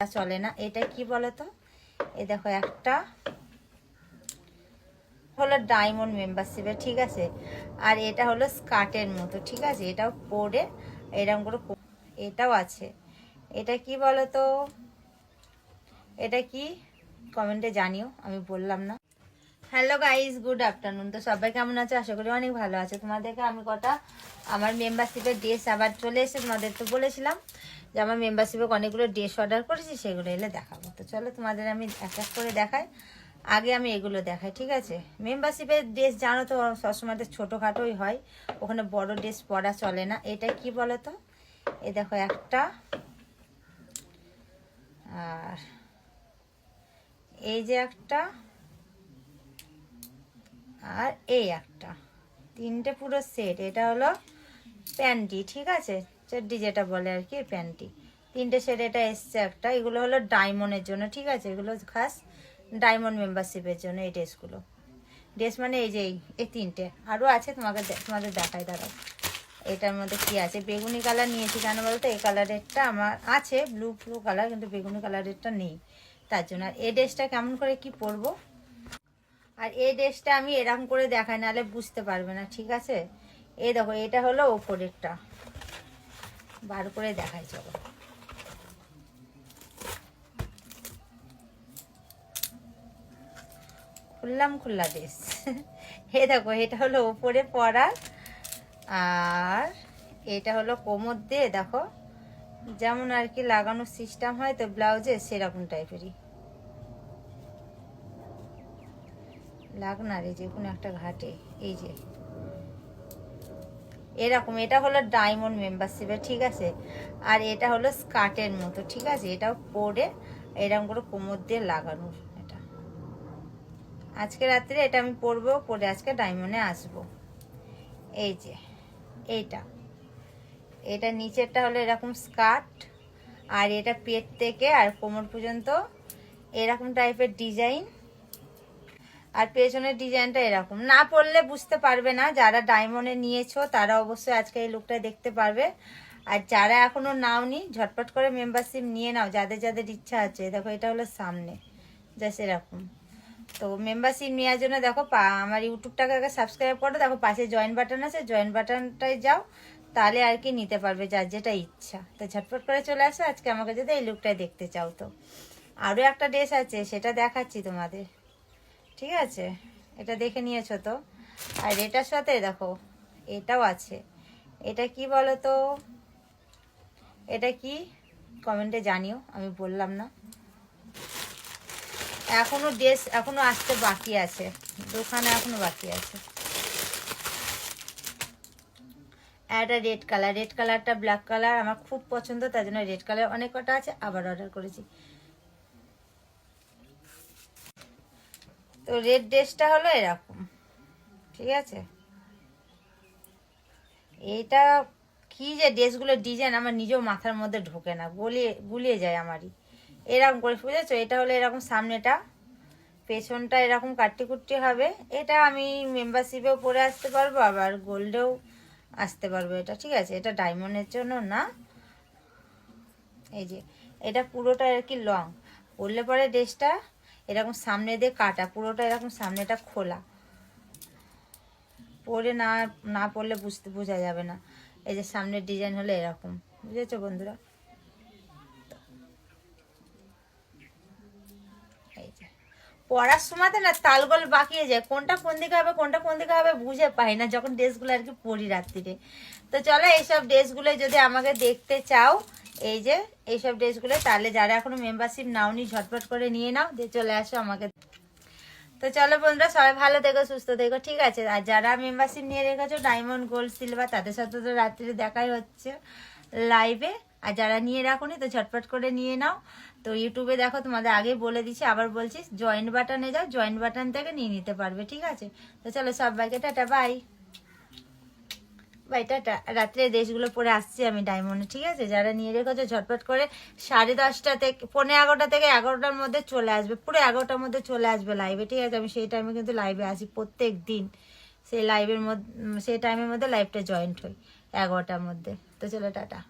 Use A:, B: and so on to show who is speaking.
A: চলে না। এটা কি বলতো? এই দেখো একটা হলো ডায়মন্ড মেম্বারশিপের ঠিক আছে? আর এটা হলো স্কার্টের মতো, ঠিক আছে? এটাও পরে এরকম করে এটাও আছে। এটা কি বলতো? এটা কি? কমেন্টে জানিও, আমি বললাম না। হ্যালো গাইজ গুড আফটারনুন তো সবাই কেমন আছে? আশা করি অনেক ভালো আছে। তোমাদেরকে আমি কটা আমার মেম্বারশিপের ড্রেস আবার চলে এসে তোমাদের তো বলেছিলাম। যে আমার মেম্বারশিপে অনেকগুলো ড্রেস অর্ডার করেছি, সেগুলো এলে দেখাবো। তো চলো তোমাদের আমি এক এক করে দেখাই। আগে আমি এগুলো দেখাই, ঠিক আছে? মেম্বারশিপের ড্রেস জানো তো, সবসময় ছোটোখাটোই হয়। ওখানে বড় ড্রেস পরা চলে না। এটা কি বলো তো এই দেখো একটা। আর এই যে একটা। আর এই একটা। তিনটে পুরো সেট এটা হলো প্যান্টি ঠিক আছে? চড্ডি যেটা বলে আর কি প্যান্টি তিনটে সেট এটা এসছে একটা, এগুলো হলো ডায়মন্ডের জন্য, ঠিক আছে? এগুলো খাস ডায়মন্ড মেম্বারশিপের জন্য এই ড্রেসগুলো ড্রেস মানে এই যে এই- এই তিনটে। আরও আছে, তোমাকে তোমাদের দেখাই, দাঁড়াও। এটার মধ্যে কি আছে? বেগুনি কালার নিয়েছি কেন বলতো? এই কালারেরটা আমার আছে ব্লু ব্লু কালার কিন্তু বেগুনি কালারেরটা নেই। তার জন্য। আর এই ড্রেসটা কেমন করে কি পরবো? আর এই ড্রেসটা আমি এরকম করে দেখাই, নাহলে বুঝতে পারবে না, ঠিক আছে? এই দেখো, এটা হলো ওপরেরটা। বার করে দেখাই, চলো। খুললাম, খুল্লা ড্রেস হে দেখো, এটা হলো ওপরে পরা আর এটা হলো কোমর দিয়ে, দেখো। যেমন আর কি লাগানোর সিস্টেম হয়, তো ব্লাউজে সেরকম টাইপেরই। লাগ না রে, যে কোনো একটা ঘাটে, এই যে। এরকম, এটা হলো ডায়মন্ড মেম্বারশিপের ঠিক আছে? আর এটা হলো স্কার্টের মতো, ঠিক আছে? এটাও পরে এরকম করে কোমর দিয়ে লাগানোর এটা। আজকে রাত্রে এটা আমি পরবো, পরে আজকে ডায়মন্ডে আসব। এই যে, এইটা। এটা নিচেরটা হলো এরকম স্কার্ট আর এটা পেট থেকে আর কোমর পর্যন্ত এরকম টাইপের ডিজাইন আর পেছনের ডিজাইনটা এরকম। না পড়লে বুঝতে পারবে না, যারা ডায়মন্ডে নিয়েছো, তারা অবশ্যই আজকে এই লুকটা দেখতে পারবে। আর যারা এখনও নাওনি, ঝটপট করে মেম্বারশিপ নিয়ে নাও, যাদের যাদের ইচ্ছা আছে। দেখো, এটা হলো সামনে জাস্ট এরকম। তো মেম্বারশিপ নেওয়ার জন্য দেখো আমার ইউটিউবটাকে আগে সাবস্ক্রাইব করো। দেখো, পাশে জয়েন বাটন আছে জয়েন বাটনটায় যাও, তাহলে আর কি নিতে পারবে যার যেটা ইচ্ছা। তো ঝটপট করে চলে আসো, আজকে আমাকে যদি এই লুকটাই দেখতে চাও তো। আরও একটা ড্রেস আছে, সেটা দেখাচ্ছি তোমাদের। ঠিক আছে? এটা দেখে নিয়েছো তো? আর এটার সাথে দেখো, এটাও আছে। এটা কি বলো তো এটা কি? কমেন্টে জানিও, আমি বললাম না। এখনও ড্রেস এখনও আসতে বাকি আছে। দোকানে এখনও বাকি আছে। একটা রেড কালার রেড কালারটা ব্ল্যাক কালার আমার খুব পছন্দ, তার জন্য রেড কালার অনেক কটা আছে, আবার অর্ডার করেছি। তো রেড ড্রেসটা হলো এরকম, ঠিক আছে? এটা কি যে ড্রেসগুলো ডিজাইন আমার নিজেও মাথার মধ্যে ঢোকে না, গলিয়ে, গুলিয়ে যায় আমারই। এরকম করে, বুঝেছ? এটা হলো এরকম সামনেটা, পেছনটা এরকম কাট্টি হবে। এটা আমি মেম্বারশিপেও পরে আসতে পারব, আবার গোল্ডেও আসতে পারব এটা, ঠিক আছে? এটা ডায়মন্ডের জন্য না। এই যে, এটা পুরোটা আর কি লং পরলে পরে ড্রেসটা এরকম সামনে দিয়ে কাটা, পুরোটা এরকম সামনেটা খোলা। পরে না না পড়লে বুঝতে, বোঝা যাবে না। এই যে সামনের ডিজাইন হলো এরকম, বুঝেছ বন্ধুরা? পড়ার সময়তে না তালগোল বাকিয়ে যায়, কোনটা কোন দিকে হবে, কোনটা কোন দিকে হবে বুঝে পাই না, যখন ড্রেসগুলো আর কি পরি রাত্রিরে। তো চলো এইসব ড্রেসগুলো যদি আমাকে দেখতে চাও এই যে, এইসব ড্রেসগুলো। তাহলে যারা এখনও মেম্বারশিপ নাওনি, ঝটপট করে নিয়ে নাও, দিয়ে চলে আসো আমাকে। তো চলো বন্ধুরা, সবাই ভালো থেকো, সুস্থ থেকো, ঠিক আছে? আর যারা মেম্বারশিপ নিয়ে রেখেছো ডায়মন্ড গোল্ড সিলভার তাদের সাথে তো রাত্রিরে দেখাই হচ্ছে লাইভে আর যারা নিয়ে রাখোনি, তো ঝটপট করে নিয়ে নাও। তো ইউটিউবে দেখো, তোমাদের আগে বলে দিচ্ছি, আবার বলছি জয়েন্ট বাটনে যাও জয়েন্ট বাটন থেকে নিয়ে নিতে পারবে, ঠিক আছে? তো চলো সবাইকে টাটা বাই টাটা রাত্রে দেশগুলো পরে আসছি আমি ডায়মন্ডে, ঠিক আছে? যারা নিয়ে রেখেছে ঝটপট করে সাড়ে দশটা থেকে পনেরো এগারোটা থেকে এগারোটার মধ্যে চলে আসবে, পুরো এগারোটার মধ্যে চলে আসবে লাইভে ঠিক আছে? আমি সেই টাইমে কিন্তু লাইভে আসি প্রত্যেক দিন। সেই লাইভের মধ্যে সেই টাইমের মধ্যে লাইভটা জয়েন্ট হই এগারোটার মধ্যে। তো চলো, টাটা।